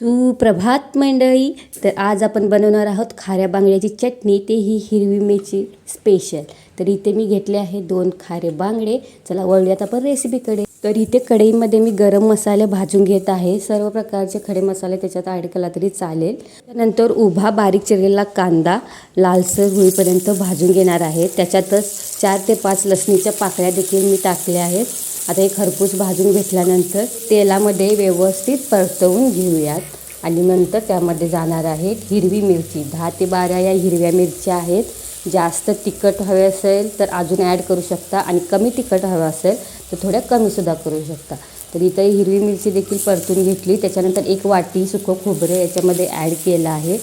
सुप्रभात मंडळी. तर आज आपण बनवणार आहोत खाऱ्या बांगड्याची चटणी. ते ही हिरवी मिरची स्पेशल तर इथे मी घेतले आहे दोन खारे बांगडे. चला वळूयात आपण रेसिपीकडे तर इथे कढईमध्ये मी गरम मसाले भाजून घेत आहे. सर्व प्रकारचे खडे मसाले त्याच्यात ॲड केला तरी चालेल. त्यानंतर उभा बारीक चिरलेला कांदा लालसर होईपर्यंत भाजून घेणार आहे. त्याच्यातच चार ते पाच लसणीच्या पाकळ्या देखील मी टाकल्या आहेत. आता हे खरपूस भाजून घेतल्यानंतर तेलामध्ये व्यवस्थित परतवून घेऊयात. आणि नंतर त्यामध्ये जाणार आहेत हिरवी मिरची. दहा ते बारा या हिरव्या मिरच्या आहेत. जास्त तिखट हवे असेल तर अजून ॲड करू शकता. आणि कमी तिखट हवं असेल तर थोड्या कमीसुद्धा करू शकता. तर इथं हिरवी मिरची देखील परतून घेतली. त्याच्यानंतर एक वाटी सुकं खोबरं याच्यामध्ये ॲड केलं आहे.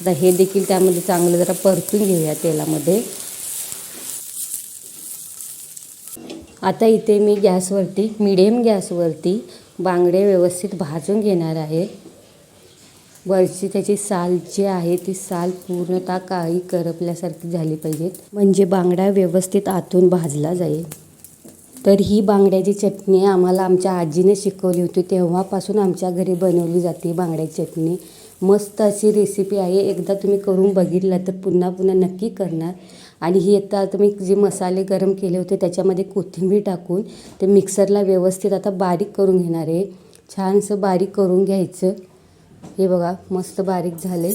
आता हे देखील त्यामध्ये चांगलं जरा परतून घेऊया तेलामध्ये. आता इथे मी गॅसवरती मिडियम गॅसवरती बांगडे व्यवस्थित भाजून घेणार आहे. वरची त्याची साल जी आहे ती साल पूर्णतः काळी करपल्यासारखी झाली पाहिजेत म्हणजे बांगडा व्यवस्थित आतून भाजला जाईल. तर ही बांगड्याची चटणी आम्हाला आमच्या आजीने शिकवली होती. तेव्हापासून आमच्या घरी बनवली जाते बांगड्याची चटणी. मस्त अशी रेसिपी आहे. एकदा तुम्ही करून बघितलं तर पुन्हा पुन्हा नक्की करणार. आणि ही आता तुम्ही जे मसाले गरम केले होते त्याच्यामध्ये कोथिंबीर टाकून ते मिक्सरला व्यवस्थित आता बारीक करून घेणार आहे. छानसं बारीक करून घ्यायचं. हे बघा मस्त बारीक झाले.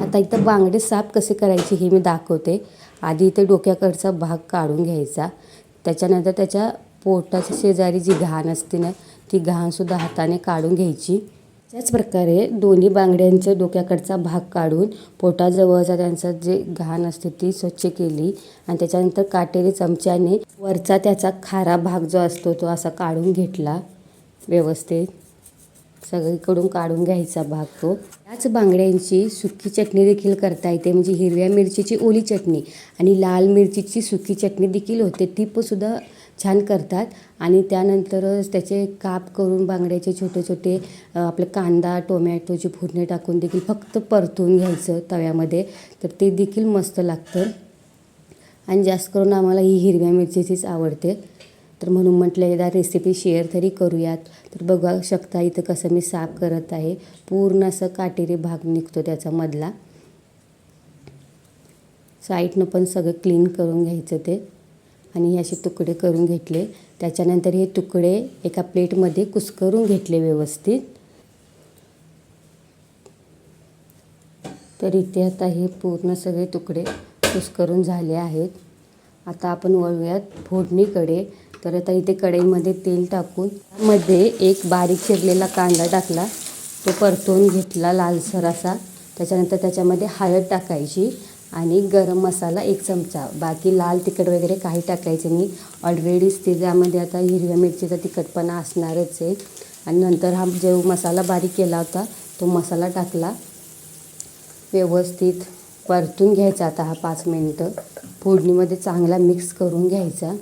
आता इथं बांगडे साफ कसे करायचे हे मी दाखवते. आधी इथे डोक्याकडचा भाग काढून घ्यायचा. त्याच्यानंतर त्याच्या पोटाच्या शेजारी जी घाण असते ना ती घाणसुद्धा हाताने काढून घ्यायची. त्याच प्रकारे दोन्ही बांगड्यांच्या डोक्याकडचा भाग काढून पोटाजवळचा त्यांचा जे घाण असते ती स्वच्छ केली आणि त्याच्यानंतर काटेरी चमच्याने वरचा त्याचा खारा भाग जो असतो तो असा काढून घेतला व्यवस्थित. सगळीकडून काढून घ्यायचा भाग तो. त्याच बांगड्यांची सुकी चटणी देखील करता येते म्हणजे हिरव्या मिरचीची ओली चटणी आणि लाल मिरचीची सुकी चटणी देखील होते ती पण सुद्धा छान करतात. आणि त्यानंतरच त्याचे काप करून बांगड्याचे छोटे छोटे आपले कांदा टोमॅटोची फोडणी टाकून देखील फक्त परतून घ्यायचं तव्यामध्ये. तर ते देखील मस्त लागतं. आणि जास्त करून आम्हाला ही हिरव्या मिरचीचीच आवडते. तर म्हणून म्हटलं एकदा रेसिपी शेअर तरी करूयात. तर बघा शकता इथं कसं मी साफ करत आहे. पूर्ण असं काटेरी भाग निघतो त्याचा मधला साईडनं पण सगळं क्लीन करून घ्यायचं ते. आणि हे असे तुकडे करून घेतले. त्याच्यानंतर हे तुकडे एका प्लेटमध्ये कुस्करून घेतले व्यवस्थित. तर इथे आता हे पूर्ण सगळे तुकडे कुस्करून झाले आहेत. आता आपण वळूयात फोडणीकडे. तर आता इथे कढईमध्ये तेल टाकून मध्ये एक बारीक चिरलेला कांदा टाकला. तो परतून घेतला लालसर असा. त्याच्यानंतर त्याच्यामध्ये हळद टाकायची. आणि गरम मसाला एक चमचा. बाकी लाल तिखट वगैरे काही टाकायचं नाही. ऑलरेडीच त्याच्यामध्ये आता हिरव्या मिरचीचा तिखटपणा असणारच आहे. आणि नंतर हा जो मसाला बारीक केला होता तो मसाला टाकला. व्यवस्थित परतून घ्यायचा आता हा पाच मिनटं. फोडणीमध्ये चांगला मिक्स करून घ्यायचा.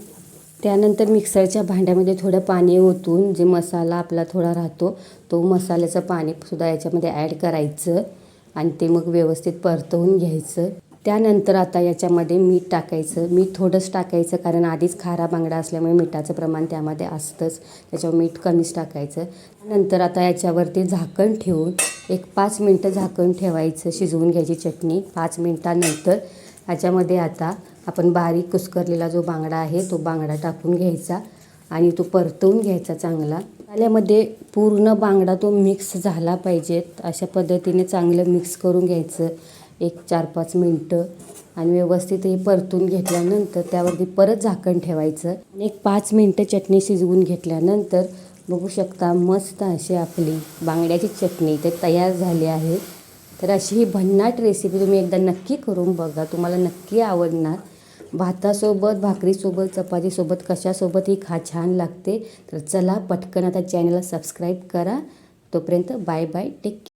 त्यानंतर मिक्सरच्या भांड्यामध्ये थोडं पाणी ओतून जे मसाला आपला थोडा राहतो तो मसाल्याचं पाणीसुद्धा याच्यामध्ये ॲड करायचं. आणि ते मग व्यवस्थित परतवून घ्यायचं. त्यानंतर आता याच्यामध्ये मीठ टाकायचं. मीठ थोडंच टाकायचं कारण आधीच खारा बांगडा असल्यामुळे मिठाचं प्रमाण त्यामध्ये असतंच. त्याच्यावर मीठ कमीच टाकायचं. नंतर आता याच्यावरती झाकण ठेवून एक पाच मिनटं झाकण ठेवायचं. शिजवून घ्यायची चटणी पाच मिनटानंतर. ह्याच्यामध्ये आता आपण बारीक कुस्करलेला जो बांगडा आहे तो बांगडा टाकून घ्यायचा आणि तो परतवून घ्यायचा चांगला. त्यामध्ये पूर्ण बांगडा तो मिक्स झाला पाहिजेत. अशा पद्धतीने चांगलं मिक्स करून घ्यायचं. एक चार पाच मिनटं. आणि व्यवस्थित हे परतून घेतल्यानंतर त्यावरती परत झाकण ठेवायचं. आणि एक पाच मिनटं चटणी शिजवून घेतल्यानंतर बघू शकता मस्त अशी आपली बांगड्याची चटणी ते तयार झाली आहे. तर अशी ही भन्नाट रेसिपी तुम्ही एकदा नक्की करून बघा. तुम्हाला नक्की आवडणार. भातासोबत भाकरीसोबत चपातीसोबत कशासोबत ही खा छान लागते. तर चला पटकन आता चॅनलला सबस्क्राईब करा. तोपर्यंत बाय बाय टेक